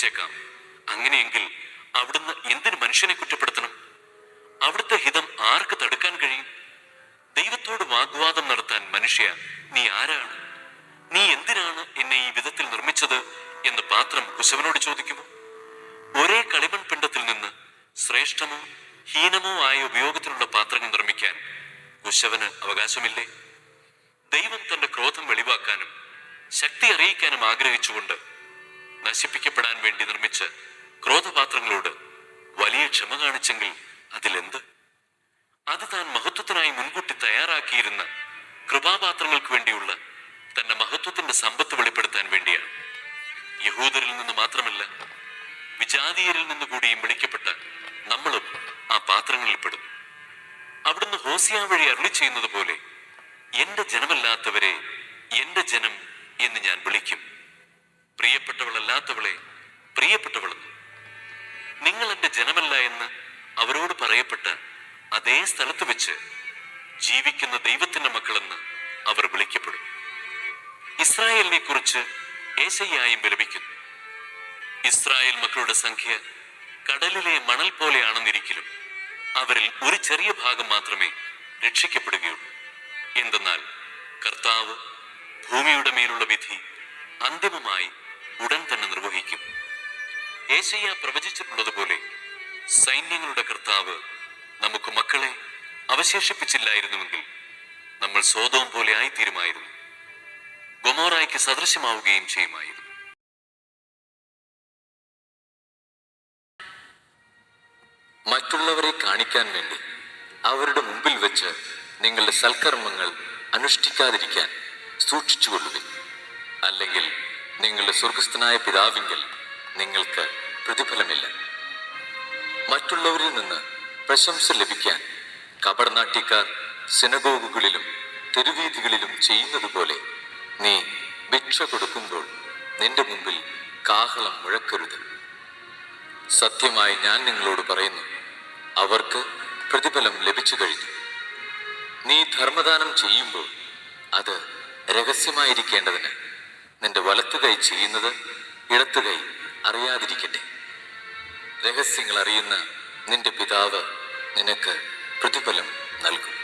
നിർമ്മിച്ചേക്കാം അങ്ങനെയെങ്കിൽ അവിടുന്ന് എന്തിനു മനുഷ്യനെ കുറ്റപ്പെടുത്തണം? അവിടുത്തെ ഹിതം ആർക്ക് തടുക്കാൻ കഴിയും? ദൈവത്തോട് വാഗ്വാദം നടത്താൻ മനുഷ്യ നീ ആരാണ്? നീ എന്തിനാണ് എന്നെ ഈ വിധത്തിൽ നിർമ്മിച്ചത് എന്ന് പാത്രം കുശവനോട് ചോദിക്കുമോ? ഒരേ കളിമൺ പിണ്ടത്തിൽ നിന്ന് ശ്രേഷ്ഠമോ ഹീനമോ ആയ ഉപയോഗത്തിലുള്ള പാത്രങ്ങൾ നിർമ്മിക്കാൻ കുശവന് അവകാശമില്ലേ? ദൈവം തന്റെ ക്രോധം വെളിവാക്കാനും ശക്തി അറിയിക്കാനും ആഗ്രഹിച്ചുകൊണ്ട് നശിപ്പിക്കപ്പെടാൻ വേണ്ടി നിർമ്മിച്ച ക്രോധപാത്രങ്ങളോട് വലിയ ക്ഷമ കാണിച്ചെങ്കിൽ അതിലെന്ത്? അത് താൻ മഹത്വത്തിനായി മുൻകൂട്ടി തയ്യാറാക്കിയിരുന്ന കൃപാപാത്രങ്ങൾക്ക് വേണ്ടിയുള്ള തന്റെ മഹത്വത്തിന്റെ സമ്പത്ത് വെളിപ്പെടുത്താൻ വേണ്ടിയാണ്. യഹൂദരിൽ നിന്ന് മാത്രമല്ല വിജാതീയരിൽ നിന്ന് കൂടിയും വിളിക്കപ്പെട്ട നമ്മളും ആ പാത്രങ്ങളിൽ പെടും. അവിടുന്ന് ഹോസിയ വഴി അരുളി ചെയ്യുന്നത് പോലെ എന്റെ ജനമല്ലാത്തവരെ എന്റെ ജനം എന്ന് ഞാൻ വിളിക്കും. അതേ സ്ഥലത്ത് വെച്ച് ജീവിക്കുന്ന ദൈവത്തിന്റെ മക്കളെന്ന് അവർ വിളിക്കപ്പെടും. ഇസ്രായേലിനെ കുറിച്ച് ഏശയ്യായും വിലപിക്കുന്നു. ഇസ്രായേൽ മക്കളുടെ സംഖ്യ കടലിലെ മണൽ പോലെയാണെന്നിരിക്കലും അവരിൽ ഒരു ചെറിയ ഭാഗം മാത്രമേ രക്ഷിക്കപ്പെടുകയുള്ളൂ. എന്തെന്നാൽ കർത്താവ് ഭൂമിയുടെ മേലുള്ള വിധി അന്തിമമായി ഉടൻ തന്നെ നിർവഹിക്കും. ഏശയ്യ പ്രവചിച്ചിട്ടുള്ളതുപോലെ സൈന്യങ്ങളുടെ കർത്താവ് നമുക്ക് മക്കളെ അവശേഷിപ്പിച്ചില്ലായിരുന്നുവെങ്കിൽ നമ്മൾ സ്വതവും പോലെ ആയിത്തീരുമായിരുന്നു. ഗൊമോറായ്ക്ക് സദൃശ്യമാവുകയും ചെയ്യുമായിരുന്നു. മറ്റുള്ളവരെ കാണിക്കാൻ വേണ്ടി അവരുടെ മുമ്പിൽ വെച്ച് നിങ്ങളുടെ സൽക്കർമ്മങ്ങൾ അനുഷ്ഠിക്കാതിരിക്കാൻ സൂക്ഷിച്ചുകൊള്ളുവിൻ. അല്ലെങ്കിൽ നിങ്ങളുടെ സ്വർഗസ്ഥനായ പിതാവിങ്കൽ നിങ്ങൾക്ക് പ്രതിഫലമില്ല. മറ്റുള്ളവരിൽ നിന്ന് പ്രശംസ ലഭിക്കാൻ കപടനാട്യക്കാർ സിനഗോഗുകളിലും തെരുവീതികളിലും ചെയ്യുന്നത് പോലെ നീ ഭിക്ഷ കൊടുക്കുമ്പോൾ നിന്റെ മുമ്പിൽ കാഹളം മുഴക്കരുത്. സത്യമായി ഞാൻ നിങ്ങളോട് പറയുന്നു അവർക്ക് പ്രതിഫലം ലഭിച്ചു കഴിഞ്ഞു. നീ ധർമ്മദാനം ചെയ്യുമ്പോൾ അത് രഹസ്യമായിരിക്കേണ്ടതിന് നിന്റെ വലത്തുകൈ ചെയ്യുന്നത് ഇടത്തുകൈ അറിയാതിരിക്കട്ടെ. രഹസ്യങ്ങൾ അറിയുന്ന നിന്റെ പിതാവ് നിനക്ക് പ്രതിഫലം നൽകും.